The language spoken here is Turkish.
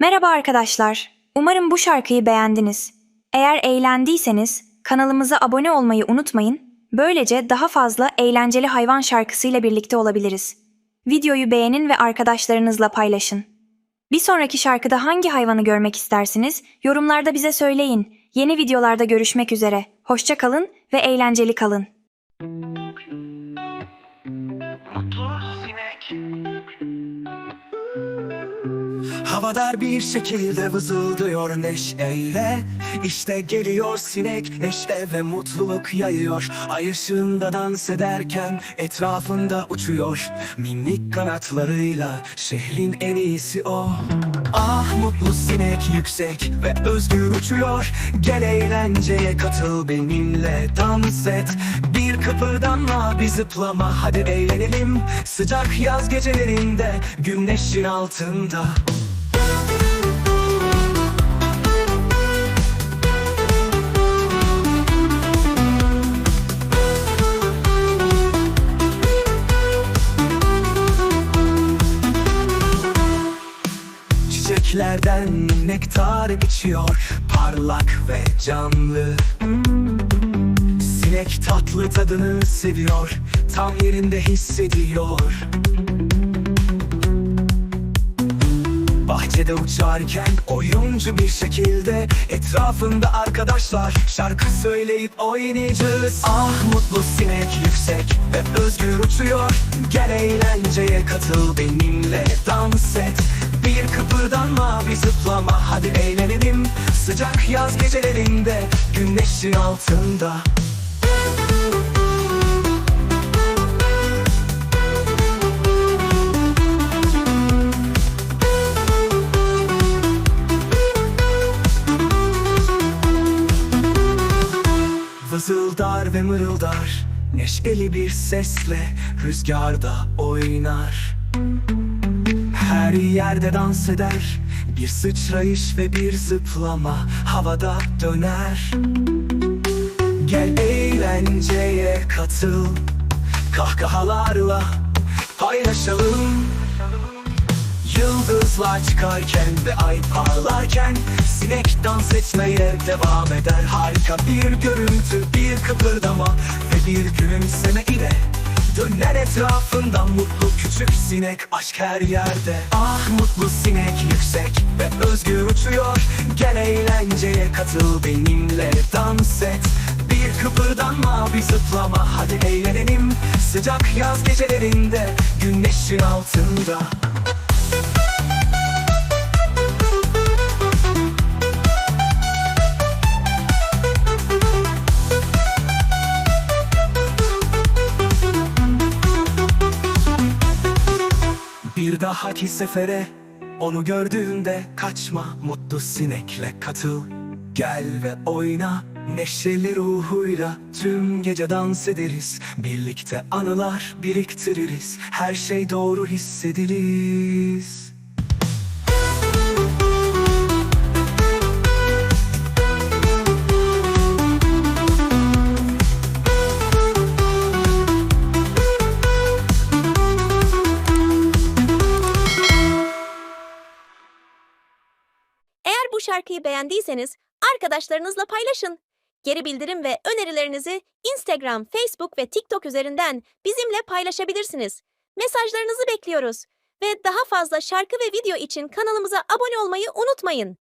Merhaba arkadaşlar. Umarım bu şarkıyı beğendiniz. Eğer eğlendiyseniz kanalımıza abone olmayı unutmayın. Böylece daha fazla eğlenceli hayvan şarkısıyla birlikte olabiliriz. Videoyu beğenin ve arkadaşlarınızla paylaşın. Bir sonraki şarkıda hangi hayvanı görmek istersiniz? Yorumlarda bize söyleyin. Yeni videolarda görüşmek üzere. Hoşça kalın ve eğlenceli kalın. Mutlu sinek. Havadar bir şekilde vızıldıyor neşeyle. İşte geliyor sinek neşe ve mutluluk yayıyor. Ay ışığında dans ederken etrafında uçuyor. Minik kanatlarıyla şehrin en iyisi o. Ah mutlu sinek yüksek ve özgür uçuyor. Gel eğlenceye katıl benimle dans et. Bir kıpırdanma bir zıplama hadi eğlenelim. Sıcak yaz gecelerinde güneşin altında Çiçeklerden nektar içiyor Parlak ve canlı. Sinek tatlı tadını seviyor Tam yerinde hissediyor. Bahçede uçarken oyuncu bir şekilde Etrafında arkadaşlar şarkı söyleyip oynayacağız. Ah mutlu sinek yüksek ve özgür uçuyor. Gel eğlenceye katıl benimle dans et Bir kıpırdanma bir zıplama. Hadi eğlenelim Sıcak yaz gecelerinde güneşin altında. Vızıldar ve mırıldar Neşeli bir sesle rüzgarda oynar Her yerde dans eder. Bir sıçrayış ve bir zıplama havada döner. Gel eğlenceye katıl. Kahkahalarla paylaşalım. Yıldızlar çıkarken ve ay parlarken Sinek dans etmeye devam eder. Harika bir görüntü, bir kıpırdama Ve bir gülümseme ile Döner etrafından mutlu küçük sinek Aşk her yerde. Ah mutlu sinek yüksek ve özgür uçuyor. Gel eğlenceye katıl benimle dans et. Bir kıpırdanma bir zıplama hadi eğlenelim. Sıcak yaz gecelerinde güneşin altında Dahaki sefere onu gördüğünde kaçma mutlu sinekle katıl. Gel ve oyna neşeli ruhuyla tüm gece dans ederiz. Birlikte anılar biriktiririz her şey doğru hissederiz Bu şarkıyı beğendiyseniz arkadaşlarınızla paylaşın. Geri bildirim ve önerilerinizi Instagram, Facebook ve TikTok üzerinden bizimle paylaşabilirsiniz. Mesajlarınızı bekliyoruz. Ve daha fazla şarkı ve video için kanalımıza abone olmayı unutmayın.